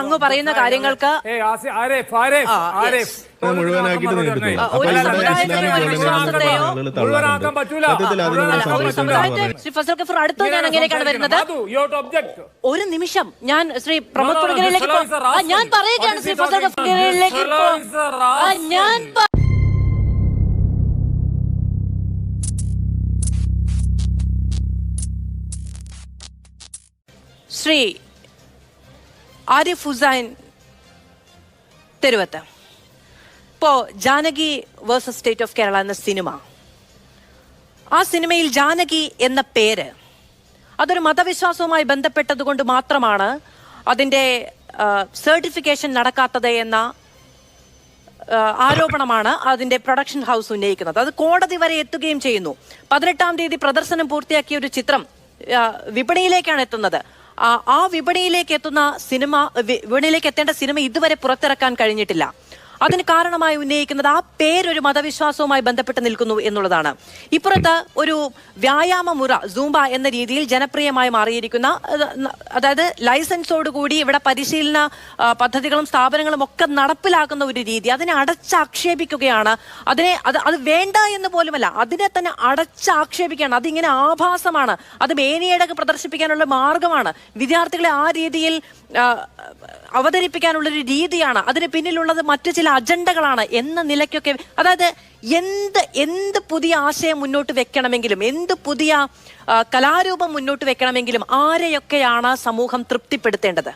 അങ്ങ് പറയുന്ന കാര്യങ്ങൾക്ക്. ശ്രീ ഫസൽ ഗഫൂർ അടുത്ത ഞാൻ അങ്ങനെയൊക്കെയാണ് വരുന്നത്. ഒരു നിമിഷം. ഞാൻ ശ്രീ പ്രമോദ് പുറകിലേക്ക്. ഞാൻ പറയുകയാണ് ശ്രീ ഫസൽ rascal. ഞാൻ ശ്രീ ആരിഫ് ഹുസൈൻ തെരുവത്ത്. ഇപ്പോ Janaki versus state of Kerala എന്ന സിനിമ. ആ സിനിമയിൽ ജാനകി എന്ന പേര് അതൊരു മതവിശ്വാസവുമായി ബന്ധപ്പെട്ടത് കൊണ്ട് മാത്രമാണ് അതിന്റെ സർട്ടിഫിക്കേഷൻ നടക്കാത്തത് എന്ന ആരോപണമാണ് അതിന്റെ പ്രൊഡക്ഷൻ ഹൗസ് ഉന്നയിക്കുന്നത്. അത് കോടതി വരെ എത്തുകയും ചെയ്യുന്നു. പതിനെട്ടാം തീയതി പ്രദർശനം പൂർത്തിയാക്കിയ ഒരു ചിത്രം വിപണിയിലേക്കാണ് എത്തുന്നത്. ആ, വിപണിയിലേക്ക് എത്തുന്ന സിനിമ വിപണിയിലേക്ക് എത്തേണ്ട സിനിമ ഇതുവരെ പുറത്തിറക്കാൻ കഴിഞ്ഞിട്ടില്ല. അതിന് കാരണമായി ഉന്നയിക്കുന്നത് ആ പേരൊരു മതവിശ്വാസവുമായി ബന്ധപ്പെട്ട് നിൽക്കുന്നു എന്നുള്ളതാണ്. ഇപ്പുറത്ത് ഒരു വ്യായാമ മുറ സൂംബ എന്ന രീതിയിൽ ജനപ്രിയമായി മാറിയിരിക്കുന്ന അതായത് ലൈസൻസോടുകൂടി ഇവിടെ പരിശീലന പദ്ധതികളും സ്ഥാപനങ്ങളും ഒക്കെ നടപ്പിലാക്കുന്ന ഒരു രീതി അതിനെ അടച്ചാക്ഷേപിക്കുകയാണ്. അതിനെ അത് അത് വേണ്ട എന്ന് പോലുമല്ല അതിനെ തന്നെ അടച്ചാക്ഷേപിക്കുകയാണ്. അതിങ്ങനെ ആഭാസമാണ് അത് മേനിയടക്ക് പ്രദർശിപ്പിക്കാനുള്ള മാർഗമാണ്. വിദ്യാർത്ഥികളെ ആ രീതിയിൽ അവതരിപ്പിക്കാനുള്ളൊരു രീതിയാണ്. അതിന് പിന്നിലുള്ളത് മറ്റു ചില അജണ്ടകളാണ് എന്ന നിലയ്ക്കൊക്കെ അതായത് എന്ത് എന്ത് പുതിയ ആശയം മുന്നോട്ട് വെക്കണമെങ്കിലും എന്ത് പുതിയ കലാരൂപം മുന്നോട്ട് വെക്കണമെങ്കിലും ആരെയൊക്കെയാണ് സമൂഹം തൃപ്തിപ്പെടുത്തേണ്ടത്?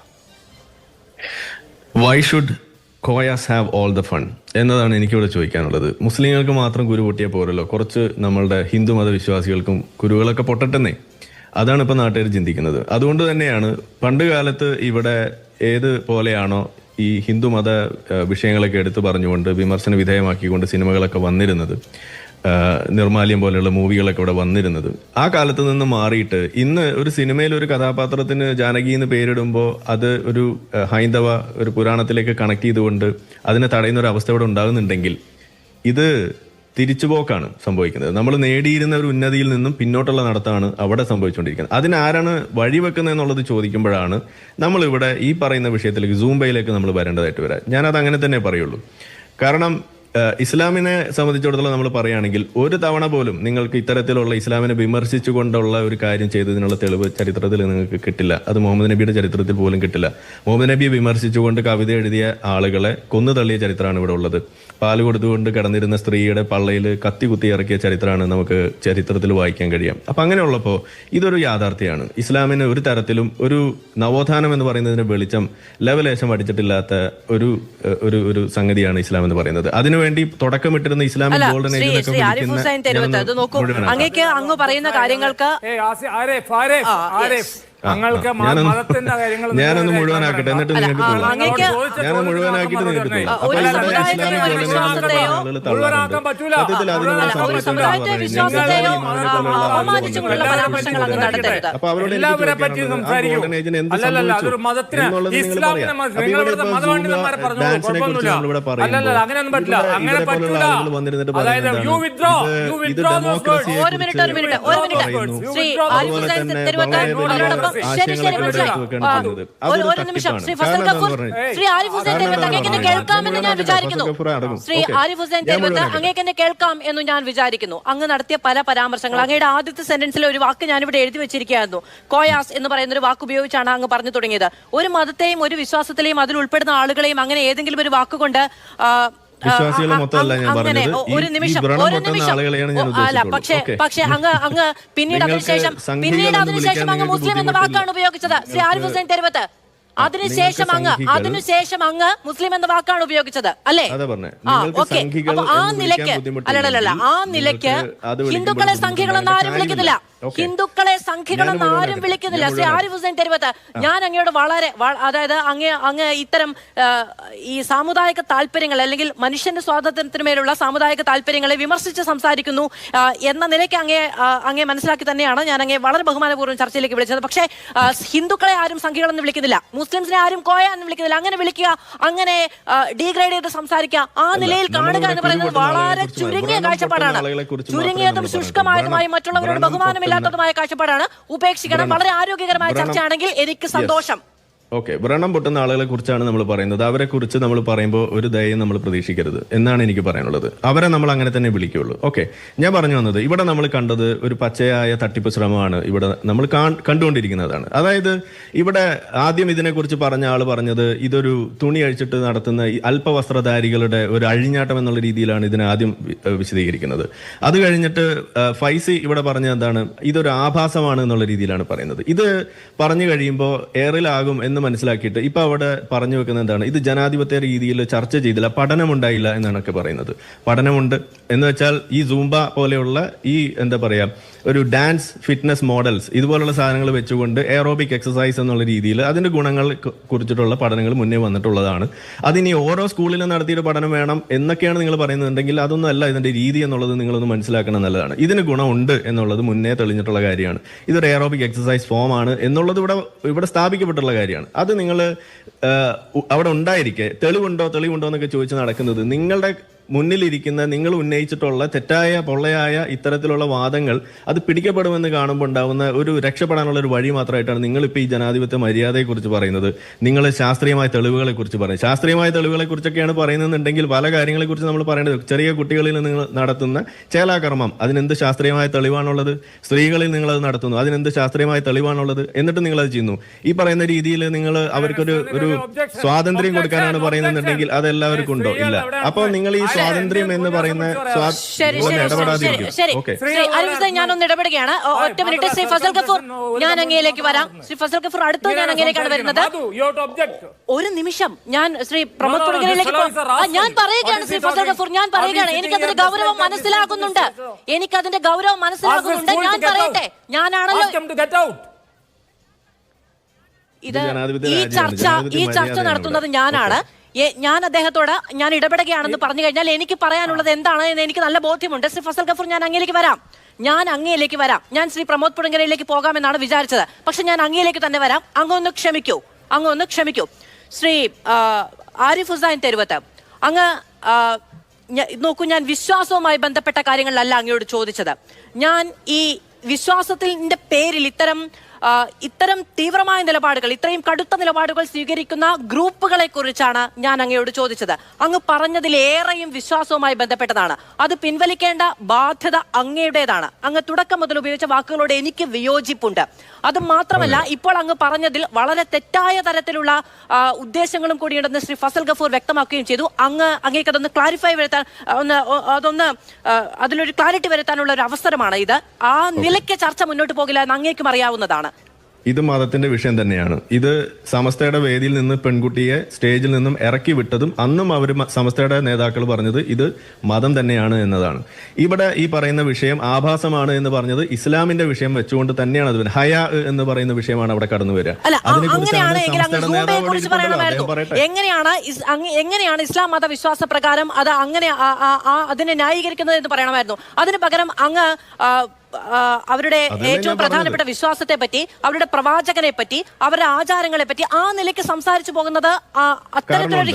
Why should Koyas have all the fun എന്നതാണ് എനിക്കിവിടെ ചോദിക്കാനുള്ളത്. മുസ്ലിങ്ങൾക്ക് മാത്രം കുരു പൊട്ടിയ പോരല്ലോ. കുറച്ച് നമ്മളുടെ ഹിന്ദു മതവിശ്വാസികൾക്കും കുരുകളൊക്കെ പൊട്ടട്ടെന്നേ. അതാണ് ഇപ്പം നാട്ടുകാർ ചിന്തിക്കുന്നത്. അതുകൊണ്ട് തന്നെയാണ് പണ്ട് കാലത്ത് ഇവിടെ ഏത് പോലെയാണോ ഈ ഹിന്ദു മത ഏഹ്, വിഷയങ്ങളൊക്കെ എടുത്തു പറഞ്ഞുകൊണ്ട് വിമർശന വിധേയമാക്കിക്കൊണ്ട് സിനിമകളൊക്കെ വന്നിരുന്നത് നിർമാല്യം പോലെയുള്ള മൂവികളൊക്കെ ഇവിടെ വന്നിരുന്നത്. ആ കാലത്ത് നിന്ന് മാറിയിട്ട് ഇന്ന് ഒരു സിനിമയിൽ ഒരു കഥാപാത്രത്തിന് ജാനകി എന്ന് പേരിടുമ്പോൾ അത് ഒരു ഹൈന്ദവ ഒരു പുരാണത്തിലേക്ക് കണക്ട് ചെയ്തുകൊണ്ട് അതിനെ തടയുന്ന ഒരു അവസ്ഥ ഇവിടെ ഉണ്ടാകുന്നുണ്ടെങ്കിൽ ഇത് തിരിച്ചുപോക്കാണ് സംഭവിക്കുന്നത്. നമ്മൾ നേടിയിരുന്ന ഒരു ഉന്നതിയിൽ നിന്നും പിന്നോട്ടുള്ള നടത്താണ് അവിടെ സംഭവിച്ചുകൊണ്ടിരിക്കുന്നത്. അതിനാരാണ് വഴിവെക്കുന്നത് എന്നുള്ളത് ചോദിക്കുമ്പോഴാണ് നമ്മളിവിടെ ഈ പറയുന്ന വിഷയത്തിലേക്ക് സൂംബയിലേക്ക് നമ്മൾ വരേണ്ടതായിട്ട് വരാം. ഞാനത് അങ്ങനെ തന്നെ പറയുള്ളൂ. കാരണം ഇസ്ലാമിനെ സംബന്ധിച്ചിടത്തോളം നമ്മൾ പറയുകയാണെങ്കിൽ ഒരു തവണ പോലും നിങ്ങൾക്ക് ഇത്തരത്തിലുള്ള ഇസ്ലാമിനെ വിമർശിച്ചുകൊണ്ടുള്ള ഒരു കാര്യം ചെയ്തതിനുള്ള തെളിവ് ചരിത്രത്തിൽ നിങ്ങൾക്ക് കിട്ടില്ല. അത് മുഹമ്മദ് നബിയുടെ ചരിത്രത്തിൽ പോലും കിട്ടില്ല. മുഹമ്മദ് നബിയെ വിമർശിച്ചുകൊണ്ട് കവിത എഴുതിയ ആളുകളെ കൊന്നു തള്ളിയ ചരിത്രമാണ് ഇവിടെ ഉള്ളത്. പാൽ കൊടുത്തുകൊണ്ട് കിടന്നിരുന്ന സ്ത്രീയുടെ പള്ളയിൽ കത്തി കുത്തി ഇറക്കിയ ചരിത്രമാണ് നമുക്ക് ചരിത്രത്തിൽ വായിക്കാൻ കഴിയാം. അപ്പം അങ്ങനെയുള്ളപ്പോൾ ഇതൊരു യാഥാർത്ഥ്യമാണ്. ഇസ്ലാമിന് ഒരു തരത്തിലും ഒരു നവോത്ഥാനം എന്ന് പറയുന്നതിന് വെളിച്ചം ലവലേശം അടിച്ചിട്ടില്ലാത്ത ഒരു ഒരു ഒരു സംഗതിയാണ് ഇസ്ലാം എന്ന് പറയുന്നത്. അതിനുവേണ്ടി തുടക്കമിട്ടിരുന്ന Islamic golden age Shri Arif Hussain Theruvath അത് നോക്കൂ. അങ്ങേക്ക് അങ്ങ് പറയുന്ന കാര്യങ്ങൾക്ക് ഞങ്ങൾക്ക് ഞാനൊന്ന് മതത്തിന്റെ കാര്യങ്ങൾ ഞാനൊന്ന് മുഴുവനാക്കട്ടെ. എന്നിട്ട് നിങ്ങൾക്ക് ഞാൻ നിങ്ങൾക്ക് മുഴുവനാക്കാൻ പറ്റൂല. അപ്പൊ അവരോട് എല്ലാവരെ പറ്റി സംസാരിക്കൂ. അല്ലല്ല, അതൊരു മതത്തിന് ഇസ്ലാമിനെ മതപണ്ഡിതന്മാരെ കുഴപ്പമൊന്നുമില്ല. അല്ലല്ല, അങ്ങനെയൊന്നും പറ്റില്ല. അങ്ങനെ. അതായത് യു യു ഒരു മിനിറ്റ് ഒരു മിനിറ്റ് ഒരു മിനിറ്റ്. ശ്രീ അതുപോലെ ആരിഫ് ഹുസൈൻ ശരി. ഒരു നിമിഷം. ഫസൽ ഗഫൂർ ആരിഫ് ഹുസൈൻ തെരുവത്ത് കേൾക്കാമെന്ന് ഞാൻ. വിചാരിക്കുന്നു. ശ്രീ ആരിഫ് ഹുസൈൻ തെരുവത്ത്. കേൾക്കാം എന്ന് ഞാൻ വിചാരിക്കുന്നു. അങ്ങ് നടത്തിയ പല പരാമർശങ്ങൾ അങ്ങയുടെ ആദ്യത്തെ സെന്റൻസിലെ ഒരു വാക്ക് ഞാൻ ഇവിടെ എഴുതി വെച്ചിരിക്കുകയായിരുന്നു. കോയാസ് എന്ന് പറയുന്ന ഒരു വാക്ക് ഉപയോഗിച്ചാണ് അങ്ങ് പറഞ്ഞു തുടങ്ങിയത്. ഒരു മതത്തെയും ഒരു വിശ്വാസത്തിലെയും അതിൽ ഉൾപ്പെടുന്ന ആളുകളെയും അങ്ങനെ ഏതെങ്കിലും ഒരു വാക്കുകൊണ്ട് വിശ്വാസികളെ മൊത്തമല്ല ഞാൻ പറഞ്ഞത്. ഒരു നിമിഷം ഒരു നിമിഷം. അല്ല. പക്ഷേ പക്ഷേ അങ്ങ് അങ്ങ് പിന്നീട് അതിനുശേഷം പിന്നീട് അതിനുശേഷം അങ്ങ് മുസ്ലിം എന്ന വാക്കാണ് ഉപയോഗിച്ചത്. ശ്രീ ആരിഫ് ഹുസൈൻ തെരുവത്ത്. അതിനുശേഷം അങ്ങ് അതിനുശേഷം അങ്ങ് മുസ്ലിം എന്ന വാക്കാണ് ഉപയോഗിച്ചത്. അല്ലേ. ആ ഓക്കെ. അപ്പൊ ആ നിലയ്ക്ക് അല്ലല്ല ആ നിലയ്ക്ക് ഹിന്ദുക്കളെ സംഘികളെന്ന് ആരും വിളിക്കുന്നില്ല. ഹിന്ദുക്കളെ സംഘികളെന്ന് ആരും വിളിക്കുന്നില്ല. ശ്രീ ആരിഫ് ഹുസൈൻ തെരുവത്ത്. ഞാൻ അങ്ങയോട് വളരെ അതായത് അങ്ങ് അങ്ങ് ഇത്തരം ഈ സാമുദായിക താല്പര്യങ്ങൾ അല്ലെങ്കിൽ മനുഷ്യന്റെ സ്വാതന്ത്ര്യത്തിന് മേലുള്ള സാമുദായിക താല്പര്യങ്ങളെ വിമർശിച്ച് സംസാരിക്കുന്നു എന്ന നിലയ്ക്ക് അങ്ങേ അങ്ങേ മനസ്സിലാക്കി തന്നെയാണ് ഞാൻ അങ്ങേ വളരെ ബഹുമാനപൂർവം ചർച്ചയിലേക്ക് വിളിച്ചത്. പക്ഷേ ഹിന്ദുക്കളെ ആരും സംഘികളെന്ന് വിളിക്കുന്നില്ല. മുസ്ലിംസിനെ ആരും കോയ എന്ന് വിളിക്കുന്നില്ല. അങ്ങനെ വിളിക്കുക അങ്ങനെ ഡീഗ്രേഡ് ചെയ്ത് സംസാരിക്കുക ആ നിലയിൽ കാണുക എന്ന് പറയുന്നത് വളരെ ചുരുങ്ങിയ കാഴ്ചപ്പാടാണ്. ചുരുങ്ങിയതും ശുഷ്കമായതുമായി മറ്റുള്ളവരോട് വ്രണം ബഹുമാനമില്ലാത്തതുമായ കാഴ്ചപ്പാടാണ്. ഉപേക്ഷിക്കണം. വളരെ ആരോഗ്യകരമായ ചർച്ചയാണെങ്കിൽ എനിക്ക് സന്തോഷം. ഓക്കെ വ്രണം പൊട്ടുന്ന ആളുകളെ കുറിച്ചാണ് നമ്മൾ പറയുന്നത്. അവരെ കുറിച്ച് നമ്മൾ പറയുമ്പോൾ ഒരു ദയം നമ്മൾ പ്രതീക്ഷിക്കരുത് എന്നാണ് എനിക്ക് പറയാനുള്ളത്. അവരെ നമ്മൾ അങ്ങനെ തന്നെ വിളിക്കുള്ളൂ. ഓക്കെ ഞാൻ പറഞ്ഞു വന്നത് ഇവിടെ നമ്മൾ കണ്ടത് ഒരു പച്ചയായ തട്ടിപ്പ് ശ്രമമാണ് ഇവിടെ നമ്മൾ കണ്ടുകൊണ്ടിരിക്കുന്നതാണ്. അതായത് ഇവിടെ ആദ്യം ഇതിനെക്കുറിച്ച് പറഞ്ഞ ആൾ പറഞ്ഞത് ഇതൊരു തുണി അഴിച്ചിട്ട് നടത്തുന്ന അല്പവസ്ത്രധാരികളുടെ ഒരു അഴിഞ്ഞാട്ടം എന്നുള്ള രീതിയിലാണ് ഇതിനെ ആദ്യം വിശദീകരിക്കുന്നത്. അത് കഴിഞ്ഞിട്ട് ഫൈസി ഇവിടെ പറഞ്ഞ എന്താണ്? ഇതൊരു ആഭാസമാണ് എന്നുള്ള രീതിയിലാണ് പറയുന്നത്. ഇത് പറഞ്ഞു കഴിയുമ്പോൾ എയറിലാകും എന്ന് മനസ്സിലാക്കിയിട്ട് ഇപ്പൊ അവിടെ പറഞ്ഞു വെക്കുന്നത് എന്താണ്? ഇത് ജനാധിപത്യ രീതിയിൽ ചർച്ച ചെയ്തില്ല പഠനമുണ്ടായില്ല എന്നാണൊക്കെ പറയുന്നത്. പഠനമുണ്ട്. എന്ന് വെച്ചാൽ ഈ സൂംബ പോലെയുള്ള ഈ എന്താ പറയാ ഒരു ഡാൻസ് ഫിറ്റ്നസ് മോഡൽസ് ഇതുപോലുള്ള സാധനങ്ങൾ വെച്ചുകൊണ്ട് എയറോബിക് എക്സസൈസ് എന്നുള്ള രീതിയിൽ അതിന്റെ ഗുണങ്ങൾ കുറിച്ചിട്ടുള്ള പഠനങ്ങൾ മുന്നേ വന്നിട്ടുള്ളതാണ്. അതിനി ഓരോ സ്കൂളിലും നടത്തിയിട്ട് പഠനം വേണം എന്നൊക്കെയാണ് നിങ്ങൾ പറയുന്നുണ്ടെങ്കിൽ അതൊന്നും അല്ല ഇതിന്റെ രീതി എന്നുള്ളത് നിങ്ങളൊന്ന് മനസ്സിലാക്കണം നല്ലതാണ് ഇതിന് ഗുണമുണ്ട് എന്നുള്ളത് മുന്നേ തെളിഞ്ഞിട്ടുള്ള കാര്യമാണ്. ഇതൊരു എയറോബിക് എക്സസൈസ് ഫോം ആണ് എന്നുള്ളത് ഇവിടെ ഇവിടെ സ്ഥാപിക്കപ്പെട്ടുള്ള കാര്യമാണ്. അത് നിങ്ങൾ അവിടെ ഉണ്ടായിരിക്കെ തെളിവുണ്ടോ തെളിവുണ്ടോ എന്നൊക്കെ ചോദിച്ച് നടക്കുന്നത് നിങ്ങളുടെ മുന്നിലിരിക്കുന്ന നിങ്ങൾ ഉന്നയിച്ചിട്ടുള്ള തെറ്റായ പൊള്ളയായ ഇത്തരത്തിലുള്ള വാദങ്ങൾ അത് പിടിക്കപ്പെടുമെന്ന് കാണുമ്പോൾ ഉണ്ടാവുന്ന ഒരു രക്ഷപ്പെടാനുള്ള ഒരു വഴി മാത്രമായിട്ടാണ് നിങ്ങളിപ്പോൾ ഈ ജനാധിപത്യ മര്യാദയെക്കുറിച്ച് പറയുന്നത്. നിങ്ങൾ ശാസ്ത്രീയമായ തെളിവുകളെ കുറിച്ച് പറയും ശാസ്ത്രീയമായ തെളിവുകളെ കുറിച്ചൊക്കെയാണ് പറയുന്നതെന്നുണ്ടെങ്കിൽ പല കാര്യങ്ങളെക്കുറിച്ച് നമ്മൾ പറയേണ്ടത് ചെറിയ കുട്ടികളിൽ നിങ്ങൾ നടത്തുന്ന ചേലാകർമ്മം അതിനെന്ത് ശാസ്ത്രീയമായ തെളിവാണുള്ളത്? സ്ത്രീകളിൽ നിങ്ങളത് അത് നടത്തുന്നു അതിനെന്ത് ശാസ്ത്രീയമായ തെളിവാണുള്ളത്? എന്നിട്ട് നിങ്ങളത് അത് ചെയ്യുന്നു. ഈ പറയുന്ന രീതിയിൽ നിങ്ങൾ അവർക്കൊരു ഒരു സ്വാതന്ത്ര്യം കൊടുക്കാനാണ് പറയുന്നുണ്ടെങ്കിൽ അതെല്ലാവർക്കും ഉണ്ടോ? ഇല്ല. അപ്പോൾ നിങ്ങൾ ഈ സ്വാതന്ത്ര്യം എന്ന് പറയുന്ന ശരി ശരി ശരി ഇടപെടാതിരിക്കും. ശരി ശ്രീ. അരവിന്ദ് ഞാനൊന്ന് ഇടപെടുകയാണ്. ഒ- ഒറ്റ മിനിറ്റ്. ശ്രീ ഫസൽ ഗഫൂർ ഞാൻ അങ്ങയിലേക്ക് വരാം. ശ്രീ ഫസൽ ഗഫൂർ അടുത്ത ഞാൻ അങ്ങയിലേക്കാണ് വരുന്നത് ഒരു നിമിഷം. ഞാൻ Shri Pramod No, is a ഞാൻ പറയുകയാണ് What is Shri he Fasal talking? Gafoor ഞാൻ പറയുകയാണ്. എനിക്കതിന്റെ here ഗൗരവം മനസ്സിലാക്കുന്നുണ്ട് എനിക്കതിന്റെ ഗൗരവം മനസ്സിലാക്കുന്നുണ്ട് ഞാൻ പറയട്ടെ. ഞാനാണല്ലോ. ഇത് ജനാധിപത്യ ഈ രാജ്യമാണ്. ചർച്ച ജനാധിപത്യ ഈ ചർച്ച മര്യാദയാണ് നടത്തുന്നത് ഇവിടെ. ഞാനാണ് ഞാൻ അദ്ദേഹത്തോട് ഞാൻ ഇടപെടുകയാണെന്ന് പറഞ്ഞു കഴിഞ്ഞാൽ എനിക്ക് പറയാനുള്ളത് എന്താണ് എന്ന് എനിക്ക് നല്ല ബോധ്യമുണ്ട്. ശ്രീ ഫസൽ ഗഫൂർ ഞാൻ അങ്ങേലേക്ക് വരാം. ഞാൻ അങ്ങയിലേക്ക് വരാം. ഞാൻ ശ്രീ പ്രമോദ് പുടങ്കരയിലേക്ക് പോകാമെന്നാണ് വിചാരിച്ചത്. പക്ഷെ ഞാൻ അങ്ങയിലേക്ക് തന്നെ വരാം. അങ്ങ് ഒന്ന് ക്ഷമിക്കൂ. അങ്ങ് ഒന്ന് ക്ഷമിക്കൂ. ശ്രീ ആരിഫ് ഹുസൈൻ തെരുവത്ത് അങ്ങ് നോക്കൂ ഞാൻ വിശ്വാസവുമായി ബന്ധപ്പെട്ട കാര്യങ്ങളിലല്ല അങ്ങയോട് ചോദിച്ചത്. ഞാൻ ഈ വിശ്വാസത്തിന്റെ പേരിൽ ഇത്തരം ഇത്തരം തീവ്രമായ നിലപാടുകൾ ഇത്രയും കടുത്ത നിലപാടുകൾ സ്വീകരിക്കുന്ന ഗ്രൂപ്പുകളെ കുറിച്ചാണ് ഞാൻ അങ്ങയോട് ചോദിച്ചത്. അങ്ങ് പറഞ്ഞതിലേറെയും വിശ്വാസവുമായി ബന്ധപ്പെട്ടതാണ്. അത് പിൻവലിക്കേണ്ട ബാധ്യത അങ്ങയുടേതാണ്. അങ്ങ് തുടക്കം മുതൽ ഉപയോഗിച്ച വാക്കുകളോട് എനിക്ക് വിയോജിപ്പുണ്ട്. അത് മാത്രമല്ല ഇപ്പോൾ അങ്ങ് പറഞ്ഞതിൽ വളരെ തെറ്റായ തരത്തിലുള്ള ഉദ്ദേശങ്ങളും കൂടിയുണ്ടെന്ന് ശ്രീ ഫസൽ ഗഫൂർ വ്യക്തമാക്കുകയും ചെയ്തു. അങ്ങ് അങ്ങേക്ക് അതൊന്ന് ക്ലാരിഫൈ വരുത്താൻ ഒന്ന് അതൊന്ന് അതിലൊരു ക്ലാരിറ്റി വരുത്താനുള്ള ഒരു അവസരമാണ് ഇത്. ആ നിലയ്ക്ക് ചർച്ച മുന്നോട്ട് പോകില്ല എന്ന് അങ്ങേക്കും അറിയാവുന്നതാണ്. ഇത് മതത്തിന്റെ വിഷയം തന്നെയാണ്. ഇത് സമസ്തയുടെ വേദിയിൽ നിന്ന് പെൺകുട്ടിയെ സ്റ്റേജിൽ നിന്നും ഇറക്കി വിട്ടതും അന്നും അവർ സമസ്തയുടെ നേതാക്കൾ പറഞ്ഞത് ഇത് മതം തന്നെയാണ് എന്നതാണ്. ഇവിടെ ഈ പറയുന്ന വിഷയം ആഭാസമാണ് എന്ന് പറഞ്ഞത് ഇസ്ലാമിന്റെ വിഷയം വെച്ചുകൊണ്ട് തന്നെയാണ് അത് ഹയ എന്ന് പറയുന്ന വിഷയമാണ് അവിടെ കടന്നു വരിക. പറയട്ടെ. എങ്ങനെയാണ് ഇസ്ലാം മത എങ്ങനെയാണ് ഇസ്ലാം മതവിശ്വാസ പ്രകാരം അത് അങ്ങനെ അതിനെ ന്യായീകരിക്കുന്നത് എന്ന് പറയണമായിരുന്നു. അതിന് പകരം അങ്ങ് അവരുടെ ഏറ്റവും പ്രധാനപ്പെട്ട വിശ്വാസത്തെ പറ്റി അവരുടെ പ്രവാചകനെ പറ്റി അവരുടെ ആചാരങ്ങളെ പറ്റി ആ നിലയ്ക്ക് സംസാരിച്ചു പോകുന്നത് അത്തരത്തിലൊരു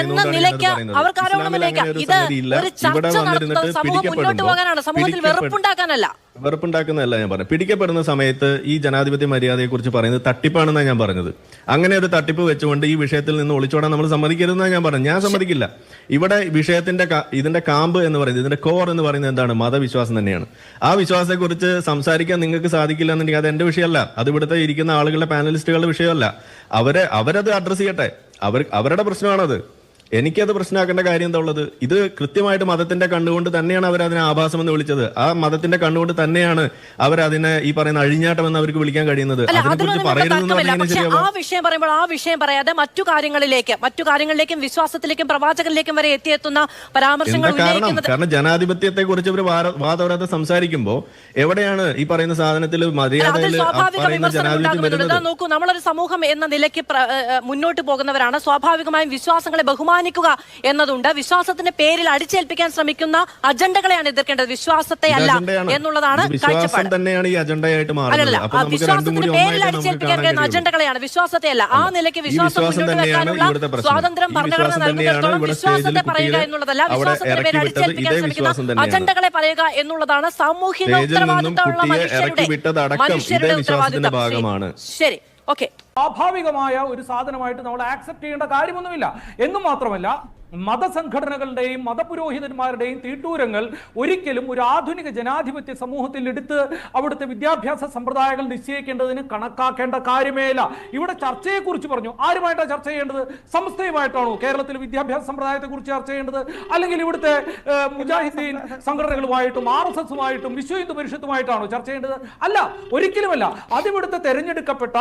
എന്ന നിലയ്ക്ക് അവർക്ക് ആരോപണം ഉന്നയിക്കാം ഇത് ഒരു ചർച്ച നടത്തുന്നത് സമൂഹം മുന്നോട്ട് പോകാനാണ്. സമൂഹത്തിൽ. വെറുപ്പുണ്ടാക്കാനല്ല. വെറുപ്പുണ്ടാക്കുന്നതല്ല ഞാൻ പറഞ്ഞത്. പിടിക്കപ്പെടുന്ന സമയത്ത് ഈ ജനാധിപത്യ മര്യാദയെ കുറിച്ച് പറയുന്നത് തട്ടിപ്പാണെന്നാണ് ഞാൻ പറഞ്ഞത്. അങ്ങനെ ഒരു തട്ടിപ്പ് വെച്ചുകൊണ്ട് ഈ വിഷയത്തിൽ നിന്ന് ഒളിച്ചോടാൻ നമ്മൾ സമ്മതിക്കരുതെന്നാണ് ഞാൻ പറഞ്ഞത്. ഞാൻ സമ്മതിക്കില്ല. ഇവിടെ വിഷയത്തിന്റെ ഇതിന്റെ കാമ്പ് എന്ന് പറയുന്നത് ഇതിന്റെ കോർ എന്ന് പറയുന്നത് എന്താണ്? മതവിശ്വാസം തന്നെയാണ്. ആ വിശ്വാസത്തെക്കുറിച്ച് സംസാരിക്കാൻ നിങ്ങൾക്ക് സാധിക്കില്ല എന്നുണ്ടെങ്കിൽ അത് എന്റെ വിഷയമല്ല. അത് ഇവിടുത്തെ ഇരിക്കുന്ന ആളുകളുടെ പാനലിസ്റ്റുകളുടെ വിഷയമല്ല. അവരെ അവരത് അഡ്രസ് ചെയ്യട്ടെ. അവർ അവരുടെ പ്രശ്നമാണത്. എനിക്കത് പ്രശ്നമാക്കേണ്ട കാര്യം എന്താ ഉള്ളത്? ഇത് കൃത്യമായിട്ട് മതത്തിന്റെ കണ്ണുകൊണ്ട് തന്നെയാണ് അവർ അതിനെ ആഭാസം എന്ന് വിളിച്ചത്. ആ മതത്തിന്റെ കണ്ണുകൊണ്ട് തന്നെയാണ് അവർ അതിനെ ഈ പറയുന്ന അഴിഞ്ഞാട്ടം എന്ന് അവർക്ക് വിളിക്കാൻ കഴിയുന്നത്. ആ വിഷയം പറയുമ്പോൾ ആ വിഷയം പറയാതെ മറ്റു കാര്യങ്ങളിലേക്ക് മറ്റു കാര്യങ്ങളിലേക്കും വിശ്വാസത്തിലേക്കും പ്രവാചകനിലേക്കും വരെ എത്തിയെത്തുന്ന പരാമർശങ്ങൾ കാരണം? കാരണം ജനാധിപത്യത്തെ കുറിച്ച് ഇവർ വാദവരാതെ സംസാരിക്കുമ്പോൾ എവിടെയാണ് ഈ പറയുന്ന സാധനത്തിൽ മര്യാദയിൽ നോക്കൂ നമ്മളൊരു സമൂഹം എന്ന നിലയ്ക്ക് മുന്നോട്ട് പോകുന്നവരാണ്. സ്വാഭാവികമായും വിശ്വാസങ്ങളെ ബഹുമാനിക്കുന്നവരാണ് ബഹുമാനിക്കുക എന്നതുണ്ട്. വിശ്വാസത്തിന്റെ പേരിൽ അടിച്ചേൽപ്പിക്കാൻ ശ്രമിക്കുന്ന അജണ്ടകളെയാണ് എതിർക്കേണ്ടത്. വിശ്വാസത്തെ അല്ല എന്നുള്ളതാണ് കാഴ്ചപ്പാട്. അല്ലല്ല വിശ്വാസത്തിന്റെ പേരിൽ അടിച്ചേൽപ്പിക്കാൻ കഴിയുന്ന അജണ്ടകളെയാണ്. വിശ്വാസത്തെ അല്ല. ആ നിലയ്ക്ക് വിശ്വാസം മുന്നോട്ട് വെക്കാനുള്ള സ്വാതന്ത്ര്യം ഭരണഘടന നൽകുന്നിടത്തോളം വിശ്വാസത്തെ പറയുക എന്നുള്ളതല്ല വിശ്വാസത്തിന്റെ പേരിൽ അടിച്ചേൽപ്പിക്കാൻ ശ്രമിക്കുന്ന അജണ്ടകളെ പറയുക എന്നുള്ളതാണ് സാമൂഹിക ഉത്തരവാദിത്തമുള്ള മനുഷ്യരുടെ മനുഷ്യരുടെ ഉത്തരവാദിത്തം. ശരി. ഓക്കെ. സ്വാഭാവികമായ ഒരു സാധനമായിട്ട് നമ്മൾ ആക്സെപ്റ്റ് ചെയ്യേണ്ട കാര്യമൊന്നുമില്ല. എന്നും മാത്രമല്ല മതസംഘടനകളുടെയും മതപുരോഹിതന്മാരുടെയും തീട്ടൂരങ്ങൾ ഒരിക്കലും ഒരു ആധുനിക ജനാധിപത്യ സമൂഹത്തിൽ എടുത്ത് അവിടുത്തെ വിദ്യാഭ്യാസ സമ്പ്രദായങ്ങൾ നിശ്ചയിക്കേണ്ടതിന് കണക്കാക്കേണ്ട കാര്യമേ ഇല്ല ഇവിടെ ചർച്ചയെക്കുറിച്ച് പറഞ്ഞു. ആരുമായിട്ടാണ് ചർച്ച ചെയ്യേണ്ടത്? സംസ്ഥയുമായിട്ടാണോ കേരളത്തിൽ വിദ്യാഭ്യാസ സമ്പ്രദായത്തെ കുറിച്ച് ചർച്ച ചെയ്യേണ്ടത്? അല്ലെങ്കിൽ ഇവിടുത്തെ മുജാഹിദ്ദീൻ സംഘടനകളുമായിട്ടും ആർ എസ് എസുമായിട്ടും വിശ്വ ഹിന്ദു പരിഷത്തുമായിട്ടാണോ ചർച്ച ചെയ്യേണ്ടത്? അല്ല ഒരിക്കലുമല്ല. അതിവിടുത്തെ തെരഞ്ഞെടുക്കപ്പെട്ട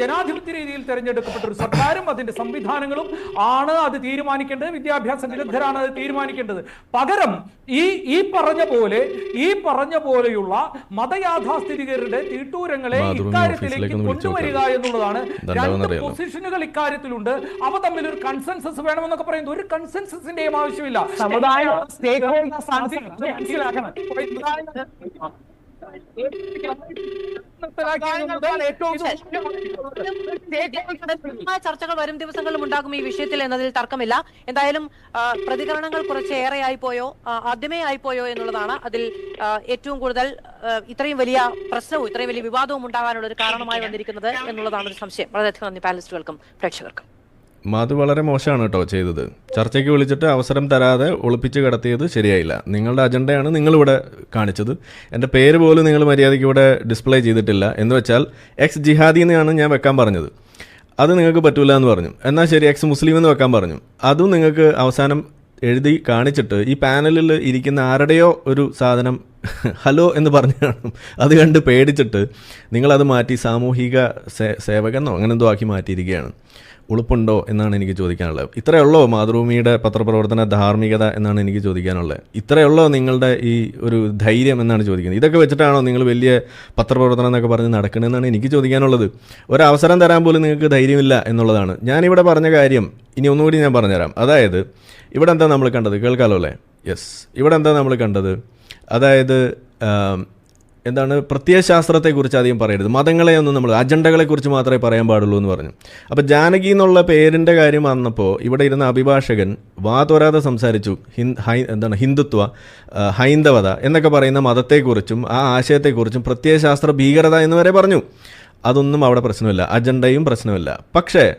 ജനാധിപത്യ രീതിയിൽ തെരഞ്ഞെടുക്കപ്പെട്ട ഒരു സർക്കാരും അതിന്റെ സംവിധാനങ്ങളും ആണ് അത് തീരുമാനിക്കേണ്ടത് വിദ്യാഭ്യാസ വിരുദ്ധരാണ് അത് തീരുമാനിക്കേണ്ടത്. പകരം ഈ ഈ പറഞ്ഞ പോലെ ഈ പറഞ്ഞ പോലെയുള്ള മതയാഥാസ്ഥിതികരുടെ തീട്ടൂരങ്ങളെ ഇക്കാര്യത്തിലേക്ക് കൊണ്ടുവരിക എന്നുള്ളതാണ് രണ്ട് പൊസിഷനുകൾ ഇക്കാര്യത്തിലുണ്ട്. അവ തമ്മിൽ ഒരു കൺസെൻസസ് വേണമെന്നൊക്കെ പറയുന്നത് ഒരു കൺസെൻസസിന്റെയും ആവശ്യമില്ല. സമുദായ ചർച്ചകൾ വരും ദിവസങ്ങളിലും ഉണ്ടാകും ഈ വിഷയത്തിൽ എന്നതിൽ തർക്കമില്ല. എന്തായാലും പ്രതികരണങ്ങൾ കുറച്ച് ഏറെ ആയിപ്പോയോ ആദ്യമേ ആയിപ്പോയോ എന്നുള്ളതാണ് അതിൽ ഏറ്റവും കൂടുതൽ ഇത്രയും വലിയ പ്രശ്നവും ഇത്രയും വലിയ വിവാദവും ഉണ്ടാകാനുള്ള ഒരു കാരണമായി വന്നിരിക്കുന്നത് എന്നുള്ളതാണ് ഒരു സംശയം. വളരെയധികം നന്ദി പാനലിസ്റ്റുകൾക്കും പ്രേക്ഷകർക്കും. അത് വളരെ മോശമാണ് കേട്ടോ ചെയ്തത്. ചർച്ചയ്ക്ക് വിളിച്ചിട്ട് അവസരം തരാതെ ഒളിപ്പിച്ച് കടത്തിയത് ശരിയായില്ല. നിങ്ങളുടെ അജണ്ടയാണ് നിങ്ങളിവിടെ കാണിച്ചത്. എന്റെ പേര് പോലും നിങ്ങൾ മര്യാദയ്ക്ക് ഇവിടെ ഡിസ്പ്ലേ ചെയ്തിട്ടില്ല. എന്ന് വെച്ചാൽ എക്സ് ജിഹാദി എന്നാണ് ഞാൻ വെക്കാൻ പറഞ്ഞത്. അത് നിങ്ങൾക്ക് പറ്റൂല എന്ന് പറഞ്ഞു. എന്നാൽ ശരി എക്സ് മുസ്ലിം എന്ന് വെക്കാൻ പറഞ്ഞു. അതും നിങ്ങൾക്ക് അവസാനം എഴുതി കാണിച്ചിട്ട് ഈ പാനലിൽ ഇരിക്കുന്ന ആരുടെയോ ഒരു സാധനം ഹലോ എന്ന് പറഞ്ഞു കാണും അത് കണ്ട് പേടിച്ചിട്ട് നിങ്ങളത് മാറ്റി സാമൂഹിക സേവകനോ അങ്ങനെ എന്തോ ആക്കി മാറ്റിയിരിക്കുകയാണ്. ഉളുപ്പുണ്ടോ എന്നാണ് എനിക്ക് ചോദിക്കാനുള്ളത്. ഇത്രയേ ഉള്ളോ മാതൃഭൂമിയുടെ പത്രപ്രവർത്തന ധാർമ്മികത എന്നാണ് എനിക്ക് ചോദിക്കാനുള്ളത്. ഇത്രയേ ഉള്ളോ നിങ്ങളുടെ ഈ ഒരു ധൈര്യം എന്നാണ് ചോദിക്കുന്നത്. ഇതൊക്കെ വെച്ചിട്ടാണോ നിങ്ങൾ വലിയ പത്രപ്രവർത്തനം എന്നൊക്കെ പറഞ്ഞ് നടക്കണമെന്നാണ് എനിക്ക് ചോദിക്കാനുള്ളത്. ഒരവസരം തരാൻ പോലും നിങ്ങൾക്ക് ധൈര്യമില്ല എന്നുള്ളതാണ്. ഞാനിവിടെ പറഞ്ഞ കാര്യം ഇനി ഒന്നുകൂടി ഞാൻ പറഞ്ഞുതരാം. അതായത് ഇവിടെ എന്താ നമ്മൾ കണ്ടത്? കേൾക്കാലോ അല്ലേ? യെസ് ഇവിടെ എന്താ നമ്മൾ കണ്ടത്? അതായത് എന്താണ് പ്രത്യയശാസ്ത്രത്തെക്കുറിച്ച് അധികം പറയരുത്. മതങ്ങളെ ഒന്നും നമ്മൾ അജണ്ടകളെക്കുറിച്ച് മാത്രമേ പറയാൻ പാടുള്ളൂ എന്ന് പറഞ്ഞു. അപ്പോൾ ജാനകി എന്നുള്ള പേരിന്റെ കാര്യം വന്നപ്പോൾ ഇവിടെ ഇരുന്ന അഭിഭാഷകൻ വാതോരാതെ സംസാരിച്ചു. ഹിന്ദ് എന്താണ് ഹിന്ദുത്വ ഹൈന്ദവത എന്നൊക്കെ പറയുന്ന മതത്തെക്കുറിച്ചും ആ ആശയത്തെക്കുറിച്ചും പ്രത്യയശാസ്ത്ര ഭീകരത എന്ന് വരെ പറഞ്ഞു. അതൊന്നും അവിടെ പ്രശ്നമില്ല. അജണ്ടയും പ്രശ്നമില്ല. പക്ഷേ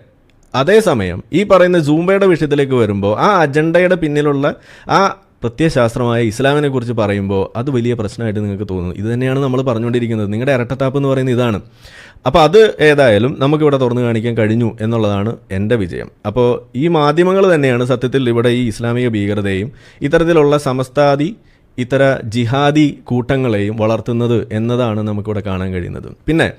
അതേസമയം ഈ പറയുന്ന സൂംബയുടെ വിഷയത്തിലേക്ക് വരുമ്പോൾ ആ അജണ്ടയുടെ പിന്നിലുള്ള ആ പ്രത്യയശാസ്ത്രമായ ഇസ്ലാമിനെ കുറിച്ച് പറയുമ്പോൾ അത് വലിയ പ്രശ്നമായിട്ട് നിങ്ങൾക്ക് തോന്നുന്നു. ഇത് തന്നെയാണ് നമ്മൾ പറഞ്ഞുകൊണ്ടിരിക്കുന്നത്. നിങ്ങളുടെ ഇരട്ടത്താപ്പ് എന്ന് പറയുന്നത് ഇതാണ്. അപ്പോൾ അത് ഏതായാലും നമുക്കിവിടെ തുറന്നു കാണിക്കാൻ കഴിഞ്ഞു എന്നുള്ളതാണ് എന്റെ വിജയം. അപ്പോൾ ഈ മാധ്യമങ്ങൾ തന്നെയാണ് സത്യത്തിൽ ഇവിടെ ഈ ഇസ്ലാമിക ഭീകരതയും ഇത്തരത്തിലുള്ള സമസ്താദി ഇത്തര ജിഹാദി കൂട്ടങ്ങളെയും വളർത്തുന്നത് എന്നതാണ് നമുക്കിവിടെ കാണാൻ കഴിയുന്നത്. പിന്നെ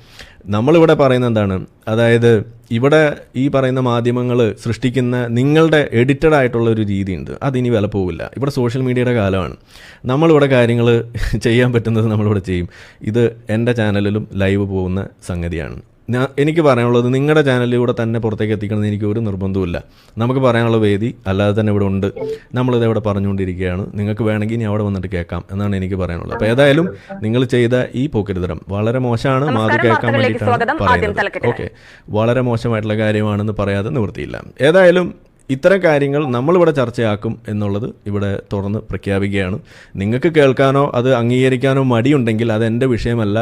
നമ്മളിവിടെ പറയുന്ന എന്താണ്? അതായത് ഇവിടെ ഈ പറയുന്ന മാധ്യമങ്ങൾ സൃഷ്ടിക്കുന്ന നിങ്ങളുടെ എഡിറ്റഡ് ആയിട്ടുള്ള ഒരു രീതിയുണ്ട്. അതിനി വില പോവില്ല. ഇവിടെ സോഷ്യൽ മീഡിയയുടെ കാലമാണ്. നമ്മളിവിടെ കാര്യങ്ങൾ ചെയ്യാൻ പറ്റുന്നത് നമ്മളിവിടെ ചെയ്യും. ഇത് എന്റെ ചാനലിലും ലൈവ് പോകുന്ന സംഗതിയാണ്. ഞാൻ എനിക്ക് പറയാനുള്ളത് നിങ്ങളുടെ ചാനലിലൂടെ തന്നെ പുറത്തേക്ക് എത്തിക്കണമെന്ന് എനിക്ക് ഒരു നിർബന്ധവുമില്ല. നമുക്ക് പറയാനുള്ള വേദി അല്ലാതെ തന്നെ ഇവിടെ ഉണ്ട്. നമ്മളിത് ഇവിടെ പറഞ്ഞുകൊണ്ടിരിക്കുകയാണ്. നിങ്ങൾക്ക് വേണമെങ്കിൽ ഇനി അവിടെ വന്നിട്ട് കേൾക്കാം എന്നാണ് എനിക്ക് പറയാനുള്ളത്. അപ്പോൾ ഏതായാലും നിങ്ങൾ ചെയ്ത ഈ പോക്കരുതരം വളരെ മോശമാണ് മാത് നമസ്കാരം, കേൾക്കാൻ വേണ്ടിയിട്ടാണ് പറയുന്നത്. ഓക്കെ. വളരെ മോശമായിട്ടുള്ള കാര്യമാണെന്ന് പറയാതെ നിവൃത്തിയില്ല. ഏതായാലും ഇത്തരം കാര്യങ്ങൾ നമ്മളിവിടെ ചർച്ചയാക്കും എന്നുള്ളത് ഇവിടെ തുറന്ന് പ്രഖ്യാപിക്കുകയാണ്. നിങ്ങൾക്ക് കേൾക്കാനോ അത് അംഗീകരിക്കാനോ മടിയുണ്ടെങ്കിൽ അത് എന്റെ വിഷയമല്ല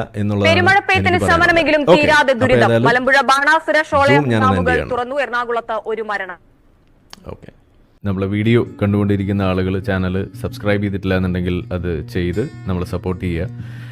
ദുരിതം. മലമ്പുഴ ബാണാസുര ഷോളയം തുറന്നു എറണാകുളത്ത് ഒരു മരണം. ഓക്കെ. നമ്മളെ വീഡിയോ കണ്ടുകൊണ്ടിരിക്കുന്ന ആളുകൾ ചാനൽ സബ്സ്ക്രൈബ് ചെയ്തിട്ടില്ല എന്നുണ്ടെങ്കിൽ അത് ചെയ്ത് നമ്മൾ സപ്പോർട്ട് ചെയ്യുക.